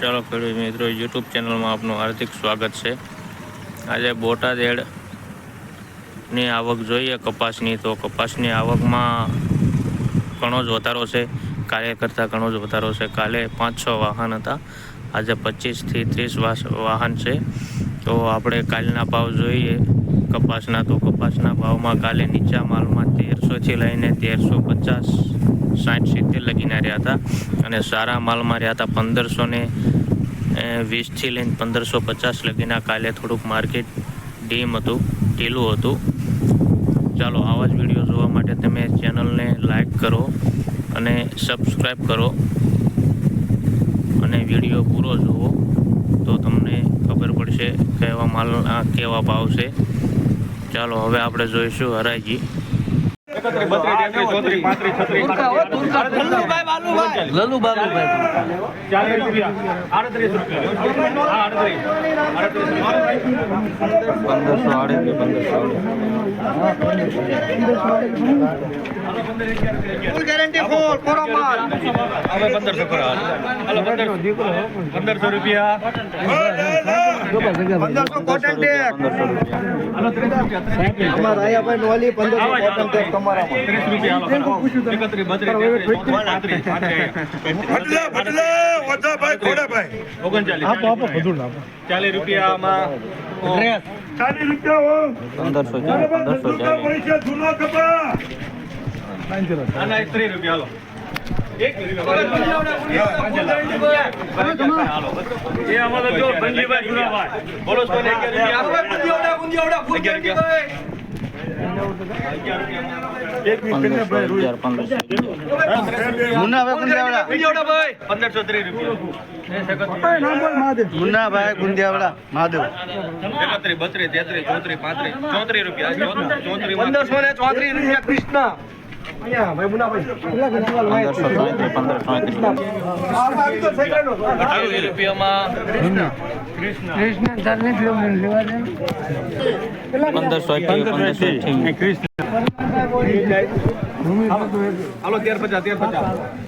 ચાલો ખેડૂત મિત્રો યુટ્યુબ ચેનલમાં આપનું હાર્દિક સ્વાગત છે. આજે બોટાદ એડની આવક જોઈએ, કપાસની. તો કપાસની આવકમાં ઘણો જ વધારો છે કાલે કરતાં ઘણો જ વધારો છે. કાલે પાંચ છ વાહન હતા. આજે પચીસથી ત્રીસ વાહન છે. તો આપણે કાલના ભાવ જોઈએ. કપાસના તો કપાસના ભાવમાં કાલે નીચા માલમાં તેરસોથી લઈને તેરસો પચાસ, સાઠ સિત્તેર લગીના રહ્યા હતા. અને સારા માલમાં રહ્યા હતા પંદરસો ને વીસથી લઈને પંદરસો પચાસ લગીના કાલે થોડુંક માર્કેટ ડીમ હતું, ઢીલું હતું. ચાલો, આવા જ વીડિયો જોવા માટે તમે ચેનલને લાઈક કરો અને સબસ્ક્રાઈબ કરો અને વીડિયો પૂરો જુઓ તો તમને ખબર પડશે કેવા માલ કેવા ભાવ છે. ચાલો, હવે આપણે જોઈશું હરાજી. એકત્રીસ, બત્રીસ, તેત્રીસ, ચોત્રીસ, પાંત્રીસ, છત્રીસ, લલુ બાબુભાઈ ચાલીસ રૂપિયા. આડત્રીસ રૂપિયા. આડત્રીસ. આડત્રીસ. પંદરસો આડે પંદરસો હવે પંદરસો કરો હાલો પંદરસો. પંદરસો રૂપિયા. પંદરસો કોટન ટેક રૂપિયા ત્રીસ રૂપિયા નોલી પંદરસો કોટન ટેક તમારામાં. ત્રીસ રૂપિયા પાંત્રીસ ઓગણચાલીસ ચાલીસ. રૂપિયામાં પંદરસો પંદરસો રૂપિયા પંદરસો ત્રીસ રૂપિયા મુન્નાભાઈ ગુંદિયાવડા મહાદેવ. એકત્રીસ બત્રીસ તેત્રીસ ચોત્રીસ પાંત્રીસ ચોત્રીસ રૂપિયા ચોત્રીસ પંદરસો ને ચોત્રીસ રૂપિયા કૃષ્ણ.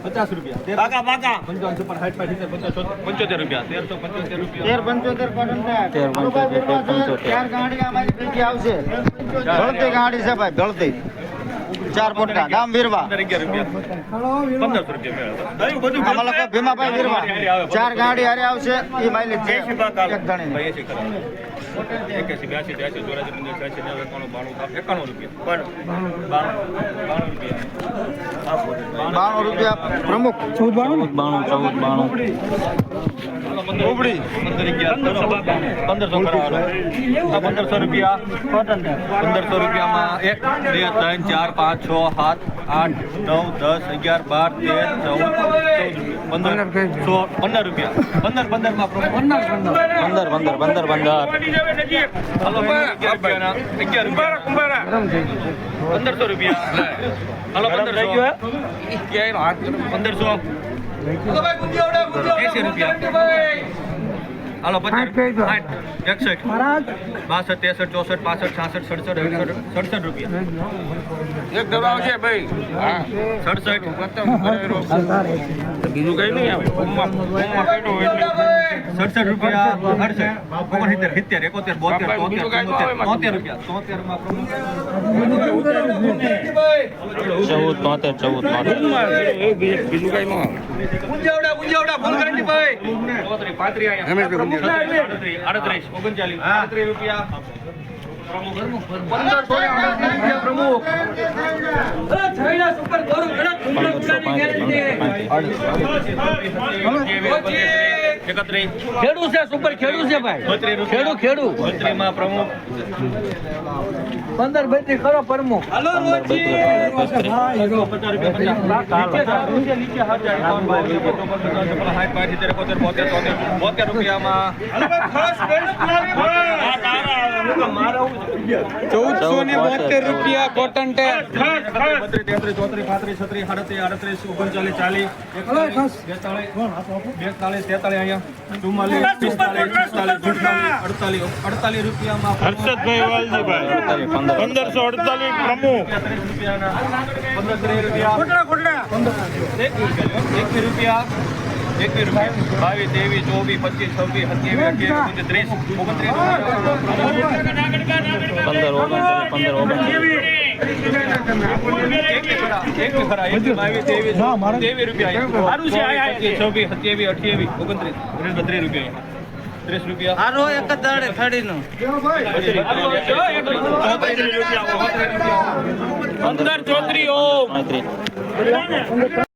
પંદરસો રૂપિયા પાંચ પંચોતેર પંચોતેર પંચોતેર તેર પંચોતેર પંચોતેર ગાડી છે ભાઈ ગળતી ચાર પોટકા ગામ વીરવા. પંદર પંદરસો રૂપિયા. ભીમાભાઈ વીરવા. ચાર ગાડી હારે આવશે એ માઇલેજ છે. એક ધણી બાણું, રૂપિયા. બાણું, બાણું, બાણું. બાણું ચૌદ બાણું. અગિયાર પંદરસો આ પંદરસો રૂપિયા પંદરસો રૂપિયામાં એક બે ત્રણ ચાર પાંચ છ સાત આઠ નવ દસ અગિયાર બાર તેર ચૌદ પંદર. સો પંદર રૂપિયા. પંદર પંદરમાં પંદર પંદર પંદર પંદર. પંદર પંદરસો રૂપિયા. હાલો પંદરસો. પંદરસો. એસી રૂપિયા. હાલો પચાસ. સાઠ એકસઠ બાસઠ ત્રેસઠ ચોસઠ પાસઠ છાસઠ સડસઠ સડસઠ રૂપિયા. એક દબાવ છે ભાઈ. સડસઠ. બીજું કઈ નહીં આવે. સડસઠ રૂપિયા ઓગણસિત્તેર સિત્તેર એકોતેર બોતેર તોતેર તોતેર રૂપિયા તોતેરમાં ચૌદ તોતેર ચૌદ પંદરસો પાંત્રીસ એકત્રીસ ખેડૂ છે સુપર ખેડૂ છે ભાઈ. બત્રીસ ખેડૂ ખેડૂ બત્રીસમાં પ્રમુખ. પંદર બત્રીસ ખરો પ્રમુખ. પંદર બત્રીસ પંદર બત્રીસ બોતેર રૂપિયામાં. ચૌદસો ને બોતેર રૂપિયા કોટન તેત્રીસ ચોત્રીસ પાંત્રીસ છત્રીસ સાડત્રીસ આડત્રીસ ઓગણચાલીસ ચાલીસ બેતાળીસ બેતાલીસ બેતાલીસ તેતાલીસ અહીંયા. હર્ષદભાઈ વાલજીભાઈ પંદર પંદરસો અડતાલીસ પ્રમુખ બાવીસ ત્રેવીસ ચોવીસ પચીસ છવ્વીસ સત્યાવીસ ત્રીસ ઓગણત્રીસ પંદર ઓગણત્રીસ પંદર ઓગણત્રીસ ત્રેવીસ રૂપિયા સારું છે છવ્વીસ સત્યાવીસ અઠ્યાવીસ ઓગણત્રીસ બત્રીસ રૂપિયા ત્રીસ રૂપિયા આરો એક જ દાડે